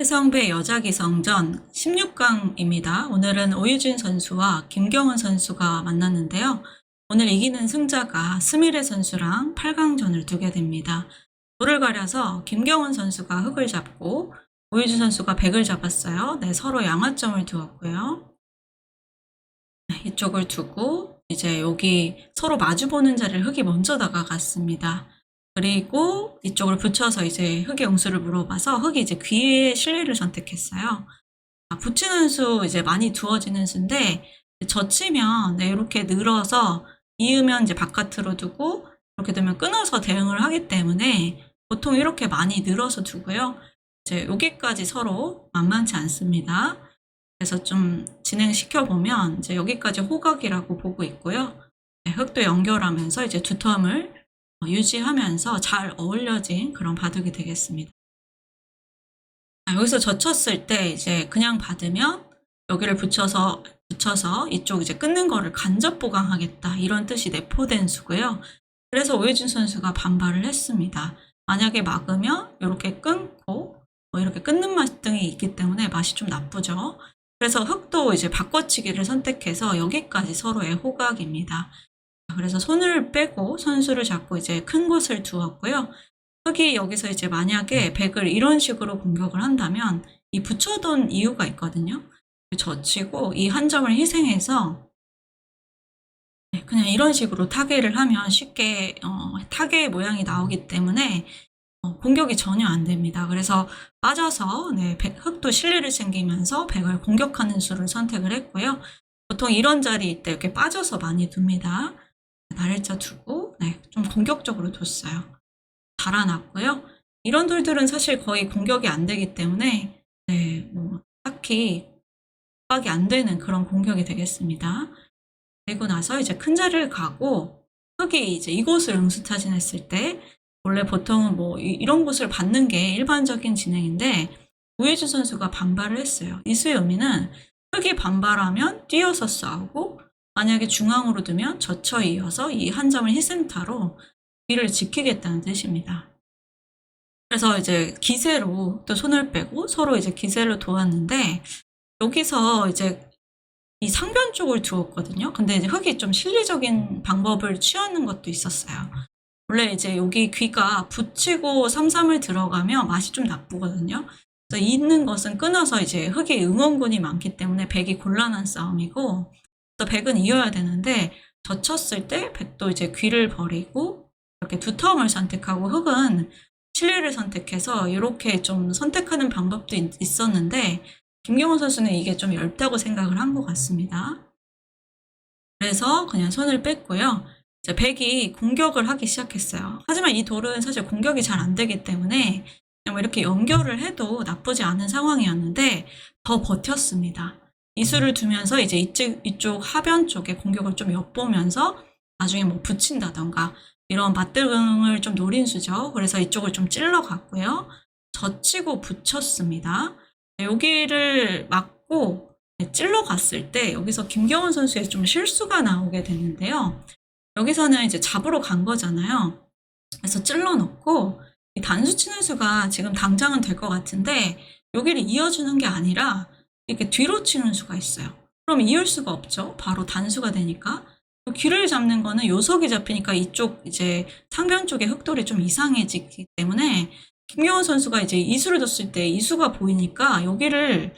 해성배 여자기성전 16강입니다. 오늘은 오유진 선수와 김경은 선수가 만났는데요. 오늘 이기는 승자가 스미레 선수랑 8강전을 두게 됩니다. 돌을 가려서 김경은 선수가 흙을 잡고 오유진 선수가 백을 잡았어요. 네, 서로 양화점을 두었고요. 네, 이쪽을 두고 이제 여기 서로 마주보는 자리를 흙이 먼저 다가갔습니다. 그리고 이쪽을 붙여서 이제 흙의 용수를 물어봐서 흙이 이제 귀의 실리를 선택했어요. 아, 붙이는 수 이제 많이 두어지는 수인데 젖히면 네, 이렇게 늘어서 이으면 이제 바깥으로 두고 이렇게 되면 끊어서 대응을 하기 때문에 보통 이렇게 많이 늘어서 두고요. 이제 여기까지 서로 만만치 않습니다. 그래서 좀 진행시켜 보면 이제 여기까지 호각이라고 보고 있고요. 네, 흙도 연결하면서 이제 두텀을 어, 유지하면서 잘 어울려진 그런 바둑이 되겠습니다. 아, 여기서 젖혔을 때 이제 그냥 받으면 여기를 붙여서 붙여서 이쪽 이제 끊는 거를 간접 보강하겠다 이런 뜻이 내포된 수고요. 그래서 오해준 선수가 반발을 했습니다. 만약에 막으면 이렇게 끊고 뭐 이렇게 끊는 맛 등이 있기 때문에 맛이 좀 나쁘죠. 그래서 흙도 이제 바꿔치기를 선택해서 여기까지 서로의 호각입니다. 그래서 손을 빼고 선수를 잡고 이제 큰 곳을 두었고요. 흙이 여기서 이제 만약에 백을 이런 식으로 공격을 한다면 이 붙여둔 이유가 있거든요. 젖히고 이 한 점을 희생해서 네, 그냥 이런 식으로 타개를 하면 쉽게 어, 타개 모양이 나오기 때문에 어, 공격이 전혀 안 됩니다. 그래서 빠져서 네, 백- 흙도 실리를 챙기면서 백을 공격하는 수를 선택을 했고요. 보통 이런 자리일 때 이렇게 빠져서 많이 둡니다. 날짜 두고 네, 좀 공격적으로 뒀어요. 달아났고요. 이런 돌들은 사실 거의 공격이 안 되기 때문에 네, 뭐 딱히 압박이 안 되는 그런 공격이 되겠습니다. 그리고 나서 이제 큰 자리를 가고 흙이 이제 이곳을 응수타진했을 때 원래 보통은 뭐 이- 이런 곳을 받는 게 일반적인 진행인데 우혜주 선수가 반발을 했어요. 이수의 의미는 흙이 반발하면 뛰어서 싸우고 만약에 중앙으로 두면 젖혀 이어서 이 한 점을 희생타로 뒤를 지키겠다는 뜻입니다. 그래서 이제 기세로 또 손을 빼고 서로 이제 기세를 도왔는데 여기서 이제 이 상변 쪽을 두었거든요. 근데 이제 흙이 좀 실리적인 방법을 취하는 것도 있었어요. 원래 이제 여기 귀가 붙이고 삼삼을 들어가면 맛이 좀 나쁘거든요. 그래서 있는 것은 끊어서 이제 흙이 응원군이 많기 때문에 백이 곤란한 싸움이고 또 백은 이어야 되는데 젖혔을 때 백도 이제 귀를 버리고 이렇게 두 텀을 선택하고 흙은 실리를 선택해서 이렇게 좀 선택하는 방법도 있- 있었는데 김경호 선수는 이게 좀 얇다고 생각을 한 것 같습니다. 그래서 그냥 손을 뺐고요. 이제 백이 공격을 하기 시작했어요. 하지만 이 돌은 사실 공격이 잘 안 되기 때문에 뭐 이렇게 연결을 해도 나쁘지 않은 상황이었는데 더 버텼습니다. 이수를 두면서 이제 이쪽, 이쪽 하변 쪽에 공격을 좀 엿보면서 나중에 뭐 붙인다던가 이런 맞대응을 좀 노린 수죠. 그래서 이쪽을 좀 찔러갔고요. 젖히고 붙였습니다. 네, 여기를 막고 네, 찔러갔을 때 여기서 김경원 선수의 좀 실수가 나오게 되는데요. 여기서는 이제 잡으러 간 거잖아요. 그래서 찔러 놓고 이 단수 치는 수가 지금 당장은 될 것 같은데 여기를 이어주는 게 아니라 이렇게 뒤로 치는 수가 있어요. 그럼 이을 수가 없죠. 바로 단수가 되니까. 귀를 잡는 거는 요석이 잡히니까 이쪽 이제 상변 쪽에 흑돌이 좀 이상해지기 때문에 김경원 선수가 이제 이수를 뒀을 때 이수가 보이니까 여기를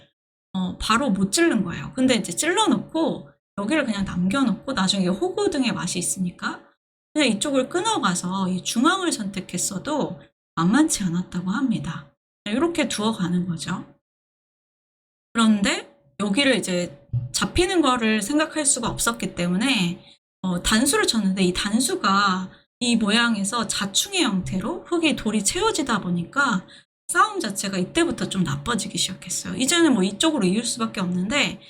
어, 바로 못 찌른 거예요. 근데 이제 찔러 놓고 여기를 그냥 남겨놓고 나중에 호구 등의 맛이 있으니까 그냥 이쪽을 끊어가서 이 중앙을 선택했어도 만만치 않았다고 합니다. 이렇게 두어가는 거죠. 그런데 여기를 이제 잡히는 거를 생각할 수가 없었기 때문에 어, 단수를 쳤는데 이 단수가 이 모양에서 자충의 형태로 흙이 돌이 채워지다 보니까 싸움 자체가 이때부터 좀 나빠지기 시작했어요. 이제는 뭐 이쪽으로 이을 수밖에 없는데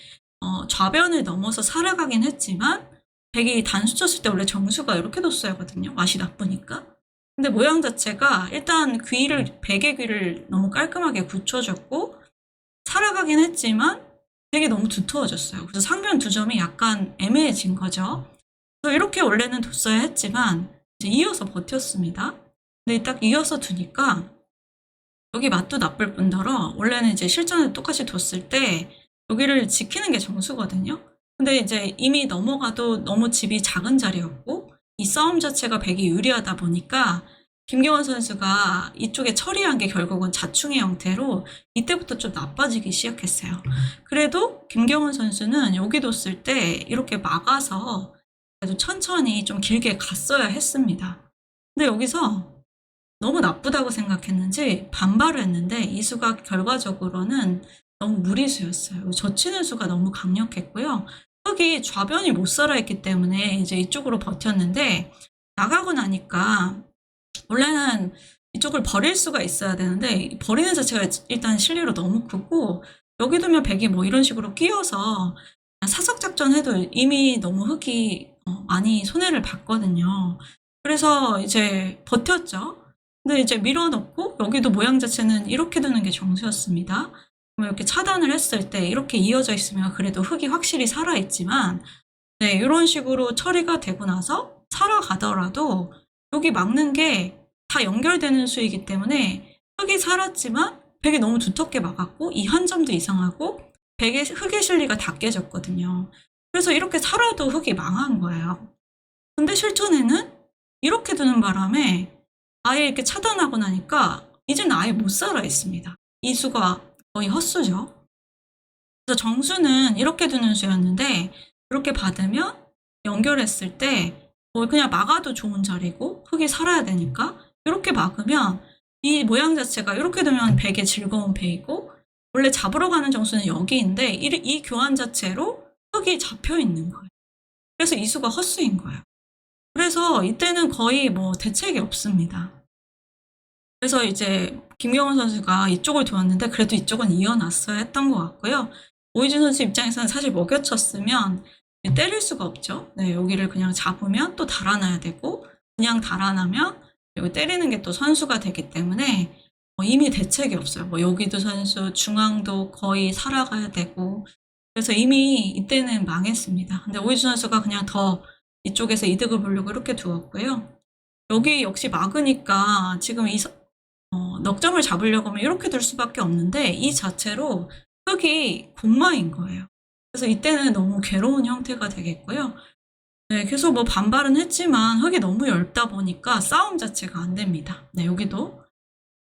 어, 좌변을 넘어서 살아가긴 했지만 백이 단수 쳤을 때 원래 정수가 이렇게 뒀어야거든요. 맛이 나쁘니까. 근데 모양 자체가 일단 귀를 백의 귀를 너무 깔끔하게 굳혀줬고 살아가긴 했지만 되게 너무 두터워졌어요. 그래서 상변 두 점이 약간 애매해진 거죠. 그래서 이렇게 원래는 뒀어야 했지만 이제 이어서 버텼습니다. 근데 딱 이어서 두니까 여기 맛도 나쁠 뿐더러 원래는 이제 실전을 똑같이 뒀을 때 여기를 지키는 게 정수거든요. 근데 이제 이미 넘어가도 너무 집이 작은 자리였고 이 싸움 자체가 백이 유리하다 보니까 김경원 선수가 이쪽에 처리한 게 결국은 자충의 형태로 이때부터 좀 나빠지기 시작했어요. 그래도 김경원 선수는 여기 뒀을 때 이렇게 막아서 그래도 천천히 좀 길게 갔어야 했습니다. 근데 여기서 너무 나쁘다고 생각했는지 반발을 했는데 이 수가 결과적으로는 너무 무리수였어요. 젖히는 수가 너무 강력했고요. 흙이 좌변이 못 살아있기 때문에 이제 이쪽으로 버텼는데 나가고 나니까 원래는 이쪽을 버릴 수가 있어야 되는데 버리는 자체가 일단 실리로 너무 크고 여기 두면 백이 뭐 이런 식으로 끼어서 사석 작전 해도 이미 너무 흙이 어, 많이 손해를 봤거든요. 그래서 이제 버텼죠. 근데 이제 밀어넣고 여기도 모양 자체는 이렇게 두는 게 정수였습니다. 이렇게 차단을 했을 때 이렇게 이어져 있으면 그래도 흙이 확실히 살아있지만 네, 이런 식으로 처리가 되고 나서 살아가더라도 여기 막는 게 다 연결되는 수이기 때문에 흙이 살았지만 백이 너무 두텁게 막았고 이 한 점도 이상하고 백의 흙의 실리가 다 깨졌거든요. 그래서 이렇게 살아도 흙이 망한 거예요. 근데 실전에는 이렇게 두는 바람에 아예 이렇게 차단하고 나니까 이제는 아예 못 살아 있습니다. 이 수가 거의 헛수죠. 그래서 정수는 이렇게 두는 수였는데 이렇게 받으면 연결했을 때 뭐 그냥 막아도 좋은 자리고 흙이 살아야 되니까 이렇게 막으면 이 모양 자체가 이렇게 두면 백의 즐거운 배이고 원래 잡으러 가는 정수는 여기인데 이, 이 교환 자체로 흙이 잡혀 있는 거예요. 그래서 이 수가 헛수인 거예요. 그래서 이때는 거의 뭐 대책이 없습니다. 그래서 이제 김경원 선수가 이쪽을 두었는데 그래도 이쪽은 이어놨어야 했던 것 같고요. 오이준 선수 입장에서는 사실 먹여쳤으면 때릴 수가 없죠. 네, 여기를 그냥 잡으면 또 달아나야 되고 그냥 달아나면 여기 때리는 게 또 선수가 되기 때문에 뭐 이미 대책이 없어요. 뭐 여기도 선수, 중앙도 거의 살아가야 되고 그래서 이미 이때는 망했습니다. 근데 오이준 선수가 그냥 더 이쪽에서 이득을 보려고 이렇게 두었고요. 여기 역시 막으니까 지금 이 서- 어, 넉점을 잡으려고 하면 이렇게 둘 수밖에 없는데 이 자체로 흙이 공마인 거예요. 그래서 이때는 너무 괴로운 형태가 되겠고요. 네, 계속 뭐 반발은 했지만 흙이 너무 얇다 보니까 싸움 자체가 안 됩니다. 네, 여기도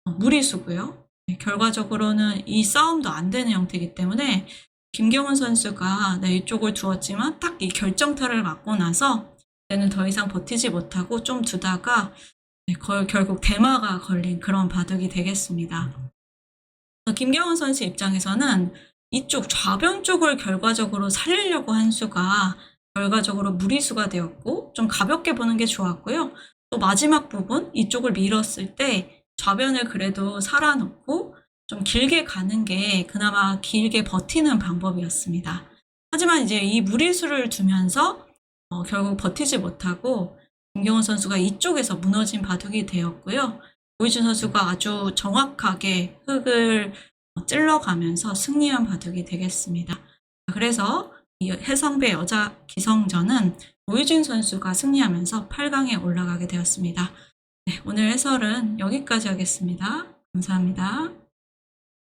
어, 무리수고요. 네, 결과적으로는 이 싸움도 안 되는 형태이기 때문에 김경훈 선수가 네, 이쪽을 두었지만 딱 이 결정타를 맞고 나서 이제는 더 이상 버티지 못하고 좀 두다가 네, 걸- 결국 대마가 걸린 그런 바둑이 되겠습니다. 김경훈 선수 입장에서는 이쪽 좌변 쪽을 결과적으로 살리려고 한 수가 결과적으로 무리수가 되었고 좀 가볍게 보는 게 좋았고요. 또 마지막 부분 이쪽을 밀었을 때 좌변을 그래도 살아놓고 좀 길게 가는 게 그나마 길게 버티는 방법이었습니다. 하지만 이제 이 무리수를 두면서 어, 결국 버티지 못하고 김경원 선수가 이쪽에서 무너진 바둑이 되었고요. 오이준 선수가 아주 정확하게 흙을 어, 찔러가면서 승리한 바둑이 되겠습니다. 그래서 이 해성배 여자 기성전은 오유진 선수가 승리하면서 8강에 올라가게 되었습니다. 네, 오늘 해설은 여기까지 하겠습니다. 감사합니다.